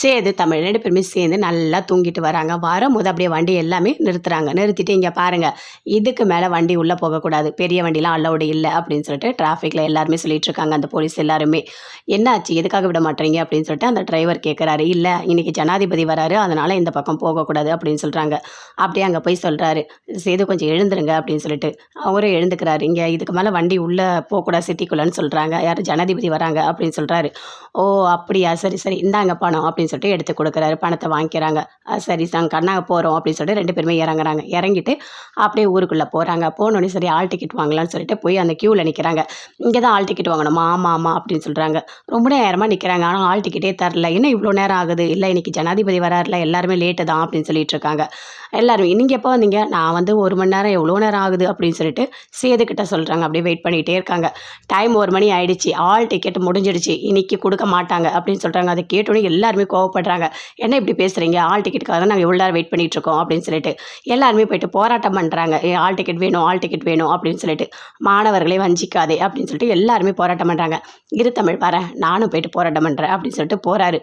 சேது தமிழ் ரெண்டு பேருமே சேர்ந்து நல்லா தூங்கிட்டு வராங்க. வரும்போது அப்படியே வண்டி எல்லாமே நிறுத்துறாங்க. நிறுத்திட்டு இங்கே பாருங்கள் இதுக்கு மேலே வண்டி உள்ளே போகக்கூடாது. பெரிய வண்டிலாம் அலௌடு இல்லை அப்படின்னு சொல்லிட்டு டிராஃபிக்கில் எல்லாருமே சொல்லிட்டு இருக்காங்க. அந்த போலீஸ் எல்லாருமே. என்னாச்சு? எதுக்காக விட மாட்டீங்க? அப்படின்னு சொல்லிட்டு அந்த டிரைவர் கேட்குறாரு இல்லை இன்னைக்கு ஜனாதிபதி வராரு. அதனால் இந்த பக்கம் போகக்கூடாது அப்படின்னு சொல்கிறாங்க அப்படியே அங்கே போய் சொல்கிறாரு சேது கொஞ்சம் எழுந்துருங்க அப்படின்னு சொல்லிட்டு. அவரும் எழுந்துக்கிறாரு. இங்கே இதுக்கு மேலே வண்டி உள்ளே போகக்கூடாது. சிட்டிக்குள்ளேன்னு சொல்கிறாங்க யார்? ஜனாதிபதி வராங்க அப்படின்னு சொல்கிறாரு ஓ அப்படியா? சரி சரி. இந்தாங்க பணம் அப்படின்னு சொல்லிட்டு எடுத்து கொடுக்குறாரு பணத்தை வாங்கிக்கிறாங்க. சரி சரி நாங்கள் கண்ணாக போகிறோம் அப்படின்னு சொல்லிட்டு ரெண்டு பேருமே இறங்குறாங்க. இறங்கிட்டு அப்படியே ஊருக்குள்ளே போகிறாங்க போனோடனே சரி ஆள் டிக்கெட் வாங்கலாம்னு சொல்லிட்டு போய் அந்த க்யூவில் நிற்கிறாங்க இங்கே தான் ஆள் டிக்கெட் வாங்கணுமா ஆமாம் ஆமாம் அப்படின்னு சொல்கிறாங்க ரொம்ப நேரமாக நிற்கிறாங்க ஆனால் ஆள் டிக்கெட்டே தரல. இன்னும் இவ்வளோ நேரம் ஆகுது? இல்லை இன்றைக்கி ஜனாதிபதி வராருல எல்லாருமே லேட்டு தான் அப்படின்னு சொல்லிட்டு இருக்காங்க. எல்லாருமே நீங்கள் எப்போ வந்தீங்க? நான் வந்து ஒரு மணி நேரம் எவ்வளோ நேரம் ஆகுது? அப்படின்னு சொல்லிட்டு சேதுக்கிட்ட சொல்கிறாங்க அப்படியே வெயிட் பண்ணிகிட்டே இருக்காங்க. டைம் ஒரு மணி ஆயிடுச்சு. ஆல் டிக்கெட் முடிஞ்சிடுச்சு. இன்னைக்கு கொடுக்க மாட்டாங்க அப்படின்னு சொல்கிறாங்க அதை கேட்டோன்னே எல்லாருமே கோவப்படுறாங்க. என்ன இப்படி பேசுகிறீங்க ஆல் டிக்கெட்டுக்காக தான் நாங்கள் இவ்வளோ நேரம் வெயிட் பண்ணிகிட்ருக்கோம் இருக்கோம் அப்படின்னு சொல்லிட்டு. எல்லாருமே போயிட்டு போராட்டம் பண்ணுறாங்க ஆல் டிக்கெட் வேணும் ஆல் டிக்கெட் வேணும் அப்படின்னு சொல்லிட்டு. மாணவர்களை வஞ்சிக்காதே அப்படின்னு சொல்லிட்டு எல்லாருமே போராட்டம் பண்ணுறாங்க இரு தமிழ் வரேன் நானும் போயிட்டு போராட்டம் பண்ணுறேன் அப்படின்னு சொல்லிட்டு போகிறாரு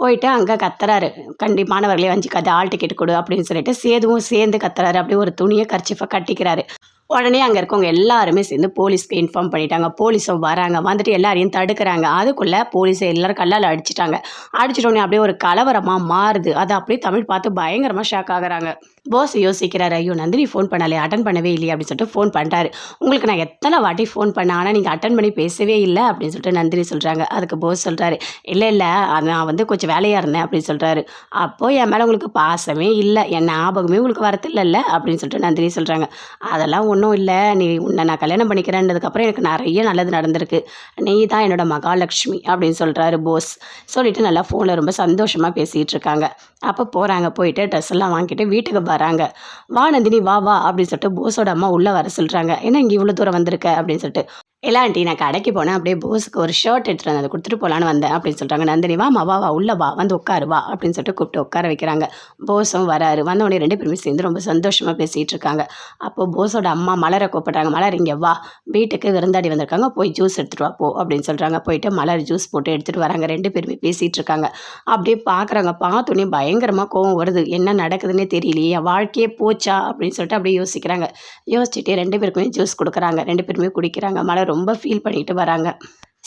போயிட்டு அங்கே கத்துறாரு. கண்டி மாணவர்களே வஞ்சிக்காது ஆல் டிக்கெட் கொடு அப்படின்னு சொல்லிட்டு சேதுவும் சேர்ந்து கத்துறாரு. அப்படியே ஒரு துணியை கர்ச்சிஃபை கட்டிக்கிறாரு. உடனே அங்கே இருக்கவங்க எல்லாருமே சேர்ந்து போலீஸ்க்கு இன்ஃபார்ம் பண்ணிட்டாங்க. போலீஸும் வராங்க. வந்துட்டு எல்லாரையும் தடுக்கிறாங்க. அதுக்குள்ளே போலீஸை எல்லோரும் கல்லால் அடிச்சிட்டாங்க. அடிச்சிட்டோன்னே அப்படியே ஒரு கலவரமாக மாறுது. அதை அப்படியே தமிழ் பார்த்து பயங்கரமாக ஷாக் ஆகுறாங்க. போஸ் யோசிக்கிறாரு ஐயோ நந்தினி ஃபோன் பண்ணாலே அட்டன் பண்ணவே இல்லையே அப்படின்னு சொல்லிட்டு ஃபோன் பண்ணுறாரு உங்களுக்கு நான் எத்தனை வாட்டி ஃபோன் பண்ணேன்? ஆனால் நீங்கள் அட்டன் பண்ணி பேசவே இல்லை அப்படின்னு சொல்லிட்டு நந்தினி சொல்கிறாங்க அதுக்கு போஸ் சொல்கிறாரு இல்லை இல்லை அது நான் வந்து கொஞ்சம் வேலையாக இருந்தேன் அப்படின்னு சொல்கிறாரு அப்போது என் மேலே உங்களுக்கு பாசமே இல்லை என் ஞாபகமே உங்களுக்கு வரத்தில்லைல்ல அப்படின்னு சொல்லிட்டு நந்தினி சொல்கிறாங்க அதெல்லாம் ஒன்றும் இல்லை நீ உன்னை நான் கல்யாணம் பண்ணிக்கிறேன்றதுக்கப்புறம் எனக்கு நிறைய நல்லது நடந்திருக்கு. நீ தான் என்னோட மகாலட்சுமி அப்படின்னு சொல்கிறாரு போஸ் சொல்லிட்டு நல்லா ஃபோனில் ரொம்ப சந்தோஷமாக பேசிகிட்டு இருக்காங்க. அப்போ போகிறாங்க போயிட்டு ட்ரெஸ் எல்லாம் வாங்கிட்டு வீட்டுக்கு வராங்க. வா நந்தினி வா வா அப்படின்னு சொல்லிட்டு போஸோட அம்மா உள்ளே வர சொல்கிறாங்க என்ன இங்கே இவ்வளோ தூரம் வந்திருக்க? அப்படின்னு சொல்லிட்டு இல்லை ஆண்டி நான் கடைக்கு போனேன். அப்படியே போஸுக்கு ஒரு ஷர்ட் எடுத்துகிட்டு வந்து அதை கொடுத்துட்டு போகலான்னு வந்தேன் அப்படின்னு சொல்கிறாங்க நந்தினி வா வா உள்ளே வா வந்து உட்காரு வா அப்படின்னு சொல்லிட்டு கூப்பிட்டு உட்கார வைக்கிறாங்க. போஸும் வராரு. வந்த உடனே ரெண்டு பேருமே சேர்ந்து ரொம்ப சந்தோஷமாக பேசிகிட்டு இருக்காங்க. அப்போது போஸோட அம்மா மலரை கூப்பிட்றாங்க. மலர் இங்கே வா. வீட்டுக்கு விருந்தாடி வந்திருக்காங்க. போய் ஜூஸ் எடுத்துகிட்டு வா போ அப்படின்னு சொல்கிறாங்க போயிட்டு மலர் ஜூஸ் போட்டு எடுத்துகிட்டு வராங்க. ரெண்டு பேருமே பேசிகிட்டு இருக்காங்க. அப்படியே பார்க்குறாங்க பார்த்தோன்னே பயங்கரமாக கோவம் வருது. என்ன நடக்குதுன்னே தெரியலையே. வாழ்க்கையே போச்சா? அப்படின்னு சொல்லிட்டு அப்படியே யோசிக்கிறாங்க. யோசிச்சுட்டே ரெண்டு பேருக்குமே ஜூஸ் கொடுக்குறாங்க. ரெண்டு பேருமே குடிக்கிறாங்க. மலர் ரொம்ப ஃபீல் பண்ணிட்டு வராங்க.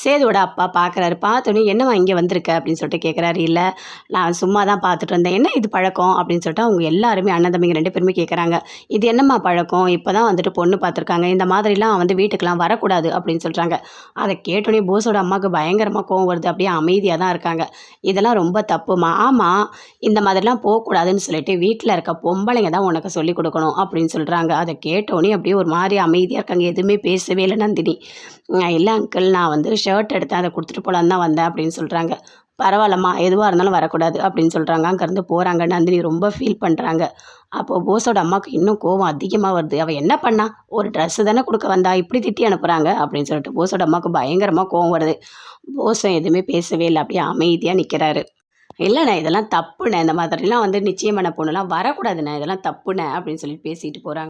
சேதுவோட அப்பா பார்க்குறாரு பார்த்தோன்னே என்னவா இங்கே வந்திருக்க? அப்படின்னு சொல்லிட்டு கேட்குறாரு இல்லை நான் சும்மா தான் பார்த்துட்டு வந்தேன் என்ன இது பழக்கம்? அப்படின்னு சொல்லிட்டு அவங்க எல்லாருமே அண்ணன் தம்பிங்க ரெண்டு பேருமே கேட்குறாங்க இது என்னம்மா பழக்கம்? இப்போ தான் வந்துட்டு பொண்ணு பார்த்துருக்காங்க இந்த மாதிரிலாம் வந்து வீட்டுக்கெலாம் வரக்கூடாது. அப்படின்னு சொல்கிறாங்க அதை கேட்டோடனே போஸோட அம்மாவுக்கு பயங்கரமாக கோவம் வருது. அப்படியே அமைதியாக தான் இருக்காங்க. இதெல்லாம் ரொம்ப தப்புமா? ஆமாம் இந்த மாதிரிலாம் போகக்கூடாதுன்னு சொல்லிட்டு வீட்டில் இருக்க பொம்பளைங்க தான் உனக்கு சொல்லிக் கொடுக்கணும். அப்படின்னு சொல்கிறாங்க அதை கேட்டோன்னே அப்படியே ஒரு மாதிரி அமைதியாக இருக்காங்க. எதுவுமே பேசவே இல்லை நந்தினி. இல்லை அங்கிள் நான் வந்து ஷர்ட் எடுத்தேன் அதை கொடுத்துட்டு போகலான்னு தான் வந்தேன் அப்படின்னு சொல்கிறாங்க பரவாயில்லம்மா எதுவாக இருந்தாலும் வரக்கூடாது அப்படின்னு சொல்கிறாங்க அங்கேருந்து போகிறாங்க நந்தினி ரொம்ப ஃபீல் பண்ணுறாங்க அப்போது போஸோட அம்மாவுக்கு இன்னும் கோவம் அதிகமாக வருது. அவள் என்ன பண்ணா? ஒரு ட்ரெஸ்ஸு தானே கொடுக்க வந்தா? இப்படி திட்டி அனுப்புகிறாங்க அப்படின்னு சொல்லிட்டு போஸோட அம்மாவுக்கு பயங்கரமாக கோவம் வருது. போஸும் எதுவுமே பேசவே இல்லை. அப்படியே அமைதியாக நிற்கிறாரு இல்லைண்ணே இதெல்லாம் தப்புண்ணே. இந்த மாதிரிலாம் வந்து நிச்சயமான பொண்ணுலாம் வரக்கூடாதுண்ணே. இதெல்லாம் தப்புண்ணே அப்படின்னு சொல்லிட்டு பேசிட்டு போகிறாங்க